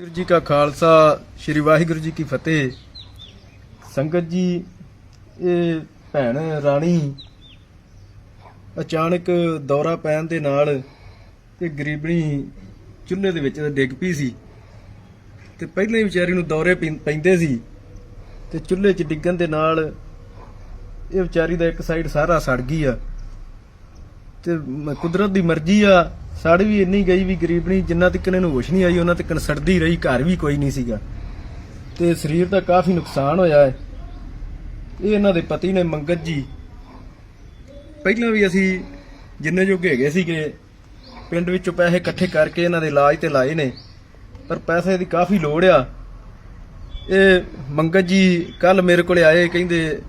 ਵਾਹਿਗੁਰੂ ਜੀ ਕਾ ਖਾਲਸਾ, ਸ੍ਰੀ ਵਾਹਿਗੁਰੂ ਜੀ ਕੀ ਫਤਿਹ। ਸੰਗਤ ਜੀ, ਇਹ ਭੈਣ ਰਾਣੀ ਅਚਾਨਕ ਦੌਰਾ ਪੈਣ ਦੇ ਨਾਲ ਤੇ ਗਰੀਬਣੀ ਚੁੱਲ੍ਹੇ ਦੇ ਵਿੱਚ ਡਿੱਗ ਪਈ ਸੀ ਤੇ ਪਹਿਲਾਂ ਹੀ ਵਿਚਾਰੀ ਨੂੰ ਦੌਰੇ ਪੈਂ- ਪੈਂਦੇ ਸੀ ਤੇ ਚੁੱਲ੍ਹੇ 'ਚ ਡਿੱਗਣ ਦੇ ਨਾਲ ਇਹ ਵਿਚਾਰੀ ਦਾ ਇੱਕ ਸਾਈਡ ਸਾਰਾ ਸੜ ਗਈ ਆ ਤੇ ਕੁਦਰਤ ਦੀ ਮਰਜ਼ੀ ਆ ਸੜ ਵੀ ਇੰਨੀ ਗਈ ਵੀ ਗਰੀਬ ਨਹੀਂ, ਜਿੰਨਾ ਤੱਕ ਇਹਨੂੰ ਹੋਸ਼ ਨਹੀਂ ਆਈ, ਉਹਨਾਂ ਤੱਕ ਸੜਦੀ ਰਹੀ, ਘਰ ਵੀ ਕੋਈ ਨਹੀਂ ਸੀਗਾ। ਤੇ ਸਰੀਰ ਦਾ ਕਾਫੀ ਨੁਕਸਾਨ ਹੋਇਆ ਹੈ। ਇਹ ਇਹਨਾਂ ਦੇ ਪਤੀ ਨੇ ਮੰਗਤ ਜੀ। ਪਹਿਲਾਂ ਵੀ ਅਸੀਂ ਜਿੰਨੇ ਜੋਗੇ ਹੈਗੇ ਸੀਗੇ, ਪਿੰਡ ਵਿੱਚੋਂ ਪੈਸੇ ਇਕੱਠੇ ਕਰਕੇ ਇਹਨਾਂ ਦੇ ਇਲਾਜ ਤੇ ਲਾਏ ਨੇ, ਪਰ ਪੈਸੇ ਦੀ ਕਾਫੀ ਲੋੜ ਆ। ਇਹ ਮੰਗਤ ਜੀ ਕੱਲ ਮੇਰੇ ਕੋਲੇ ਆਏ, ਕਹਿੰਦੇ,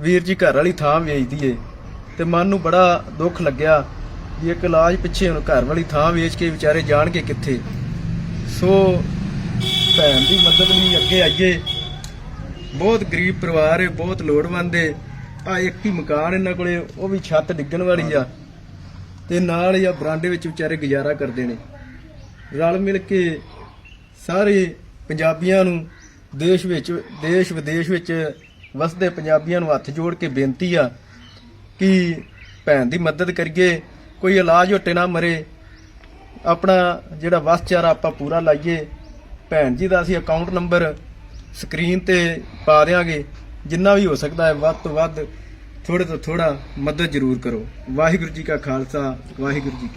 ਵੀਰ ਜੀ ਘਰ ਵਾਲੀ ਥਾਂ ਵੇਚਦੀ ਦਈਏ ਤੇ ਮਨ ਨੂੰ ਬੜਾ ਦੁੱਖ ਲੱਗਿਆ। ਵੀ ਇੱਕ ਇਲਾਜ ਪਿੱਛੇ ਹੁਣ ਘਰ ਵਾਲੀ ਥਾਂ ਵੇਚ ਕੇ ਵਿਚਾਰੇ ਜਾਣਗੇ ਕਿੱਥੇ? ਸੋ ਭੈਣ ਦੀ ਮਦਦ ਲਈ ਅੱਗੇ ਆਈਏ। ਬਹੁਤ ਗਰੀਬ ਪਰਿਵਾਰ ਹੈ ਬਹੁਤ ਲੋੜਵੰਦ ਹੈ ਆ ਇੱਕ ਹੀ ਮਕਾਨ ਇਹਨਾਂ ਕੋਲੇ, ਉਹ ਵੀ ਛੱਤ ਡਿੱਗਣ ਵਾਲੀ ਆ। ਤੇ ਨਾਲ ਹੀ ਆ ਬਰਾਂਡੇ ਵਿੱਚ ਵਿਚਾਰੇ ਗੁਜ਼ਾਰਾ ਕਰਦੇ ਨੇ। ਰਲ ਮਿਲ ਕੇ ਸਾਰੇ ਪੰਜਾਬੀਆਂ ਨੂੰ ਦੇਸ਼ ਵਿੱਚ, ਦੇਸ਼ ਵਿਦੇਸ਼ ਵਿੱਚ ਵਸਦੇ ਪੰਜਾਬੀਆਂ ਨੂੰ ਹੱਥ ਜੋੜ ਕੇ ਬੇਨਤੀ ਆ ਕਿ ਭੈਣ ਦੀ ਮਦਦ ਕਰੀਏ। ਕੋਈ ਇਲਾਜ ਹੋਟੇ ਨਾ ਮਰੇ, ਆਪਣਾ ਜਿਹੜਾ ਵਸਚਾਰਾ ਆਪਾਂ ਪੂਰਾ ਲਾਈਏ, ਭੈਣ ਜੀ ਦਾ ਅਸੀਂ ਅਕਾਊਂਟ ਨੰਬਰ ਸਕਰੀਨ ਤੇ ਪਾ ਦਿਆਂਗੇ, ਜਿੰਨਾ ਵੀ ਹੋ ਸਕਦਾ ਹੈ, ਵੱਧ ਤੋਂ ਵੱਧ ਥੋੜੇ ਤੋਂ ਥੋੜਾ ਮਦਦ ਜ਼ਰੂਰ ਕਰੋ। ਵਾਹਿਗੁਰੂ ਜੀ ਕਾ ਖਾਲਸਾ, ਵਾਹਿਗੁਰੂ ਜੀ